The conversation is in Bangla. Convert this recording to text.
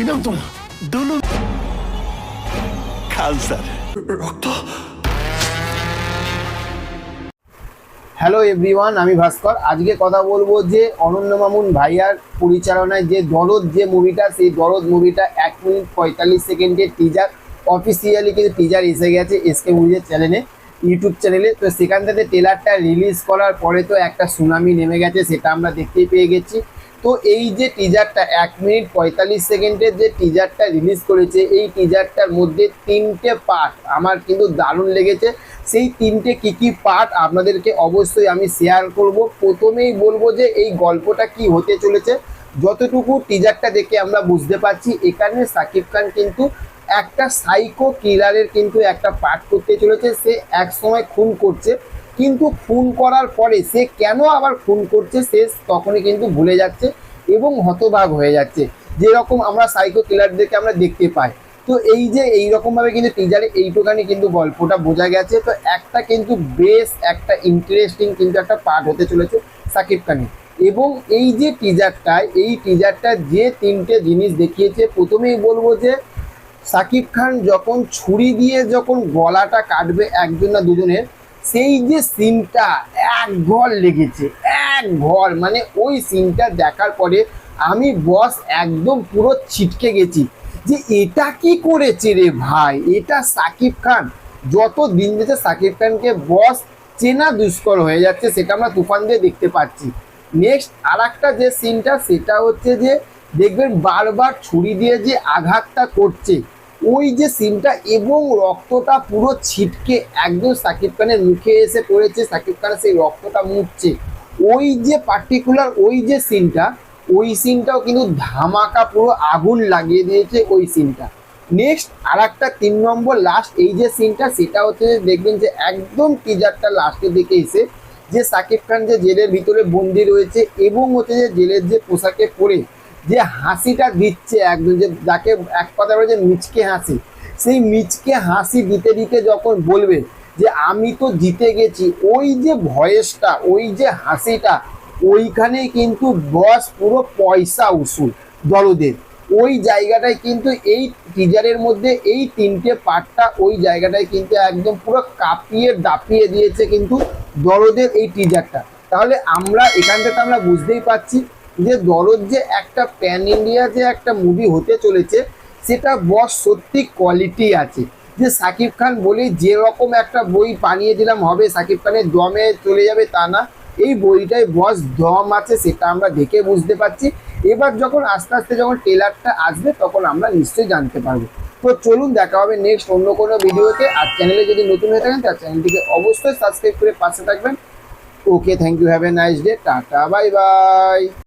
কি নাম তোমার দুলু খান রক্ত। হ্যালো এভরিওয়ান আমি ভাস্কর। আজকে কথা বলব যে অনন্য মামুন ভাইয়ার পরিচালনায় যে দরদ যে মুভিটা সেই দরদ মুভিটা এক মিনিট পঁয়তাল্লিশ সেকেন্ডের টিজার অফিসিয়ালি কিন্তু টিজার এসে গেছে এসকে মুভিজের চ্যানেলে ইউটিউব চ্যানেলে তো সেখান থেকে ট্রেলারটা রিলিজ করার পরে তো একটা সুনামি নেমে গেছে সেটা আমরা দেখতেই পেয়ে গেছি। তো এই যে টিজারটা এক মিনিট পঁয়তাল্লিশ সেকেন্ডের যে টিজারটা রিলিজ করেছে, এই টিজারটার মধ্যে তিনটে পার্ট আমার কিন্তু দারুণ লেগেছে। সেই তিনটে কি কি পার্ট আপনাদেরকে অবশ্যই আমি শেয়ার করব। প্রথমেই বলব যে এই গল্পটা কি হতে চলেছে। যতটুকু টিজারটা দেখে আমরা বুঝতে পারছি, এখানে সাকিব খান কিন্তু একটা সাইকো কিলারের কিন্তু একটা পার্ট করতে চলেছে। সে এক সময় খুন করছে। কিন্তু খুন করার পরে সে কেন আবার খুন করছে, সে তখনই কিন্তু ভুলে যাচ্ছে এবং হতবাগ হয়ে যাচ্ছে। যেরকম আমরা সাইকো কিলারদেরকে আমরা দেখতে পাই। তো এই যে এই রকমভাবে কিন্তু টিজারে এইটুখানি কিন্তু গল্পটা বোঝা গেছে। তো একটা কিন্তু বেশ একটা ইন্টারেস্টিং কিন্তু একটা পার্ট হতে চলেছে সাকিব খানের। এবং এই যে টিজারটায় এই টিজারটা যে তিনটে জিনিস দেখিয়েছে, প্রথমেই বলব যে সাকিব খান যখন ছুরি দিয়ে যখন গলাটা কাটবে একজন না দুজনের সেই যে সিনটা এক ঘর লেগেছে, এক ঘর। মানে ওই সিনটা দেখার পরে আমি বস একদম পুরো ছিটকে গেছি যে এটা কি করেছে রে ভাই? এটা সাকিব খান। যত দিন যেতে সাকিব খানকে বস চেনা দুষ্কর হয়ে যাচ্ছে, সেটা আমরা তুফান দিয়ে দেখতে পাচ্ছি। নেক্সট আর যে সিনটা সেটা হচ্ছে যে দেখবেন বারবার ছুরি দিয়ে যে আঘাতটা করছে ওই যে সিনটা এবং রক্তটা পুরো ছিটকে একদম সাকিব খানের মুখে এসে পড়েছে, সাকিব খান সেই রক্তটা মুছছে ওই যে পার্টিকুলার ওই যে সিনটা ওই সিনটাও কিন্তু ধামাকা পুরো আগুন লাগিয়ে দিয়েছে ওই সিনটা নেক্সট আর একটা তিন নম্বর লাস্ট এই যে সিনটা সেটা হচ্ছে দেখবেন যে একদম টিজারটা লাস্টের দিকে এসে যে সাকিব খান যে জেলের ভিতরে বন্দি রয়েছে এবং হচ্ছে যে জেলের যে পোশাকে পরে যে হাসিটা দিচ্ছে একদম, যে যাকে এক কথা বলে যে মিচকে হাসি, সেই মিচকে হাসি দিতে দিতে যখন বলবে যে আমি তো জিতে গেছি, ওই যে ভয়েসটা, ওই যে হাসিটা, ওইখানেই কিন্তু বস পুরো পয়সা উসুল দরদের ওই জায়গাটায় কিন্তু এই টিজারের মধ্যে এই তিনটে পার্টটা ওই জায়গাটায় কিন্তু একদম পুরো কাঁপিয়ে দাপিয়ে দিয়েছে কিন্তু দরদের এই টিজারটা তাহলে আমরা এখান থেকে আমরা বুঝতেই পারছি যে দরদ যে একটা প্যান ইন্ডিয়া যে একটা মুভি হতে চলেছে, সেটা বস সত্যি কোয়ালিটি আছে। যে সাকিব খান বলেই যেরকম একটা বই বানিয়ে দিলাম, হবে সাকিব খানের দমে চলে যাবে তা না। এই বইটায় বস দম আছে, সেটা আমরা দেখে বুঝতে পারছি। এবার যখন আস্তে আস্তে যখন টেলারটা আসবে, তখন আমরা নিশ্চয়ই জানতে পারব। তো চলুন, দেখা হবে নেক্সট অন্য কোনো ভিডিওতে। আর চ্যানেলে যদি নতুন হয়ে থাকেন তার চ্যানেলটিকে অবশ্যই সাবস্ক্রাইব করে পাশে থাকবেন। Okay thank you have a nice day tata bye bye